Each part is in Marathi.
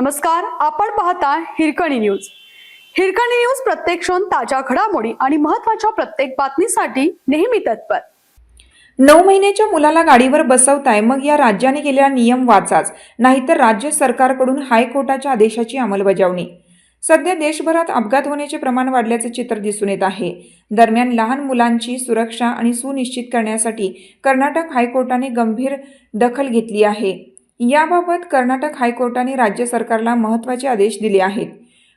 नमस्कार आपण पाहता हिरकणी न्यूज. हिरकणी न्यूज प्रत्येक क्षण ताज्या घडामोडी आणि महत्त्वाच्या प्रत्येक बातमीसाठी नेहमी तत्पर. नऊ महिन्याच्या मुलाला गाडीवर बसवताय मग या राज्याने केलेला नियम वाचाच नाहीतर राज्य सरकारकडून हायकोर्टाच्या आदेशाची अंमलबजावणी. सध्या देशभरात अपघात होण्याचे प्रमाण वाढल्याचे चित्र दिसून येत आहे. दरम्यान लहान मुलांची सुरक्षा आणि सुनिश्चित करण्यासाठी कर्नाटक हायकोर्टाने गंभीर दखल घेतली आहे. याबाबत कर्नाटक हायकोर्टाने राज्य सरकारला महत्त्वाचे आदेश दिले आहेत.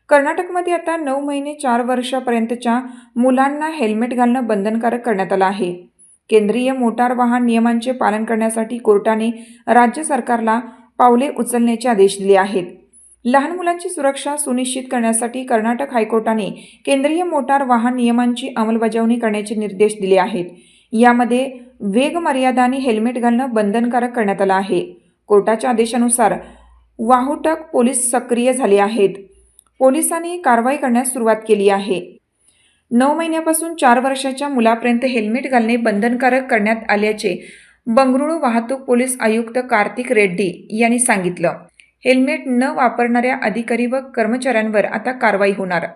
कर्नाटकमध्ये आता नऊ महिने चार वर्षापर्यंतच्या मुलांना हेल्मेट घालणं बंधनकारक करण्यात आलं आहे. केंद्रीय मोटार वाहन नियमांचे पालन करण्यासाठी कोर्टाने राज्य सरकारला पावले उचलण्याचे आदेश दिले आहेत. लहान मुलांची सुरक्षा सुनिश्चित करण्यासाठी कर्नाटक हायकोर्टाने केंद्रीय मोटार वाहन नियमांची अंमलबजावणी करण्याचे निर्देश दिले आहेत. यामध्ये वेग मर्यादा आणि हेल्मेट घालणं बंधनकारक करण्यात आलं आहे. कोर्टाच्या आदेशानुसार वाहुटक पोलीस सक्रिय झाले आहेत. पोलिसांनी कारवाई करण्यास सुरुवात केली आहे. नऊ महिन्यापासून चार वर्षाच्या मुलापर्यंत हेल्मेट घालणे बंधनकारक करण्यात आल्याचे बंगळुरू वाहतूक पोलीस आयुक्त कार्तिक रेड्डी यांनी सांगितलं. हेल्मेट न वापरणाऱ्या अधिकारी व कर्मचाऱ्यांवर आता कारवाई होणार.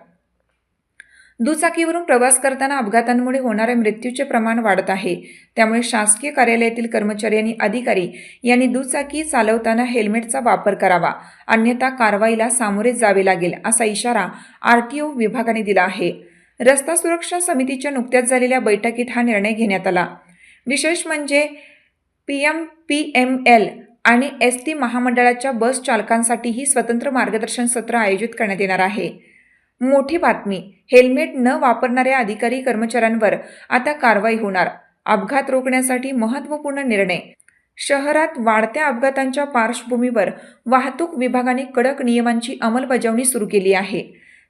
दुचाकीवरून प्रवास करताना अपघातांमुळे होणाऱ्या मृत्यूचे प्रमाण वाढत आहे. त्यामुळे शासकीय कार्यालयातील कर्मचारी आणि अधिकारी यांनी दुचाकी चालवताना हेल्मेटचा वापर करावा. अन्यथा कारवाईला सामोरे जावे लागेल असा इशारा आर टी ओ विभागाने दिला आहे. रस्ता सुरक्षा समितीच्या नुकत्याच झालेल्या बैठकीत हा निर्णय घेण्यात आला. विशेष म्हणजे P M P M L आणि एस टी महामंडळाच्या बस चालकांसाठीही स्वतंत्र मार्गदर्शन सत्र आयोजित करण्यात येणार आहे. मोठी बातमी. हेल्मेट न वापरणाऱ्या अधिकारी कर्मचाऱ्यांवर आता कारवाई होणार. अपघात रोखण्यासाठी महत्त्वपूर्ण निर्णय. शहरात वाढत्या अपघातांच्या पार्श्वभूमीवर वाहतूक विभागाने कडक नियमांची अंमलबजावणी सुरू केली आहे.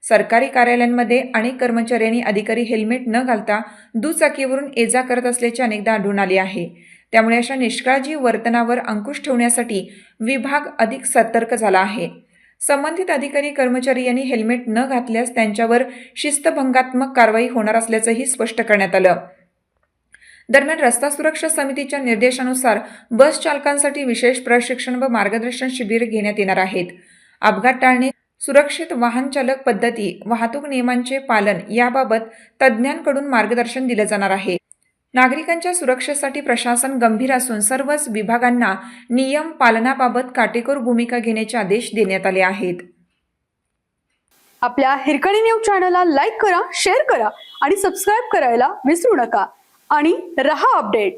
सरकारी कार्यालयांमध्ये अनेक कर्मचाऱ्यांनी अधिकारी हेल्मेट न घालता दुचाकीवरून ये जा करत असल्याचे अनेकदा आढळून आले आहे. त्यामुळे अशा निष्काळजी वर्तनावर अंकुश ठेवण्यासाठी विभाग अधिक सतर्क झाला आहे. संबंधित अधिकारी कर्मचारी यांनी हेल्मेट न घातल्यास त्यांच्यावर शिस्तभंगात्मक कारवाई होणार असल्याचंही स्पष्ट करण्यात आलं. दरम्यान रस्ता सुरक्षा समितीच्या निर्देशानुसार बस चालकांसाठी विशेष प्रशिक्षण व मार्गदर्शन शिबिर घेण्यात येणार आहेत. अपघात टाळणे सुरक्षित वाहन चालक पद्धती वाहतूक नियमांचे पालन याबाबत तज्ज्ञांकडून मार्गदर्शन दिलं जाणार आहे. नागरिकांच्या सुरक्षेसाठी प्रशासन गंभीर असून सर्वच विभागांना नियम पालनाबाबत काटेकोर भूमिका घेण्याचे आदेश देण्यात आले आहेत. आपल्या हिरकणी न्यूज चॅनलला लाईक करा शेअर करा आणि सबस्क्राईब करायला विसरू नका. आणि रहा अपडेट.